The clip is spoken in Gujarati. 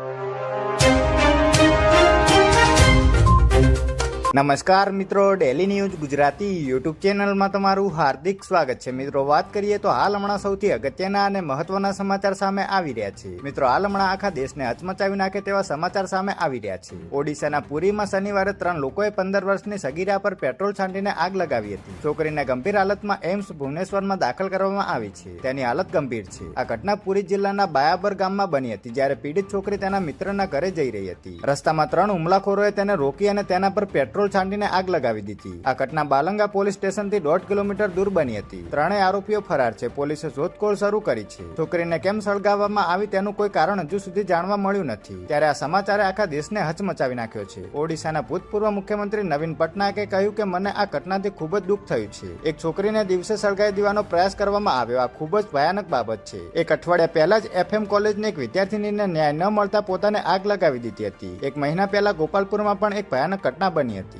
you. નમસ્કાર મિત્રો ડેલી ન્યૂઝ ગુજરાતી યુટ્યુબ ચેનલમાં તમારું હાર્દિક સ્વાગત છે. મિત્રો, વાત કરીએ તો હાલ હમણાં સૌથી અગત્યના અને મહત્વના સમાચાર સામે આવી રહ્યા છે. મિત્રો, હાલ હમણાં આખા દેશને હચમચાવી નાખે તેવા સમાચાર સામે આવી રહ્યા છે. ઓડિશાના પુરીમાં શનિવારે ત્રણ લોકોએ પંદર વર્ષની સગીરા પર પેટ્રોલ છાંટીને આગ લગાવી હતી. છોકરીને ગંભીર હાલતમાં એમ્સ ભુવનેશ્વરમાં દાખલ કરવામાં આવી છે. તેની હાલત ગંભીર છે. આ ઘટના પુરી જિલ્લાના બાયાબર ગામમાં બની હતી, જ્યારે પીડિત છોકરી તેના મિત્રના ઘરે જઈ રહી હતી. રસ્તામાં ત્રણ હુમલાખોરોએ તેને રોકી અને તેના પર પેટ્રોલ છાંટીને આગ લગાવી દીધી. આ ઘટના બાલંગા પોલીસ સ્ટેશનથી દોઢ કિલોમીટર દૂર બની હતી. ત્રણેય આરોપીઓ ફરાર છે. પોલીસે શોધખોળ શરૂ કરી છે. છોકરીને કેમ સળગાવવામાં આવી તેનું કોઈ કારણ હજુ સુધી જાણવા મળ્યું નથી. ત્યારે આ સમાચારે આખા દેશને હચમચાવી નાખ્યો છે. ઓડિશાના ભૂતપૂર્વ મુખ્યમંત્રી નવીન પટનાયકે કહ્યું કે મને આ ઘટનાથી ખૂબ જ દુઃખ થયું છે. એક છોકરીને દિવસે સળગાવી દેવાનો પ્રયાસ કરવામાં આવ્યો. આ ખૂબ જ ભયાનક બાબત છે. એક અઠવાડિયા પહેલા જ એફએમ કોલેજની એક વિદ્યાર્થીનીને ન્યાય ન મળતા પોતાને આગ લગાવી દીધી હતી. એક મહિના પહેલા ગોપાલપુરમાં પણ એક ભયાનક ઘટના બની હતી.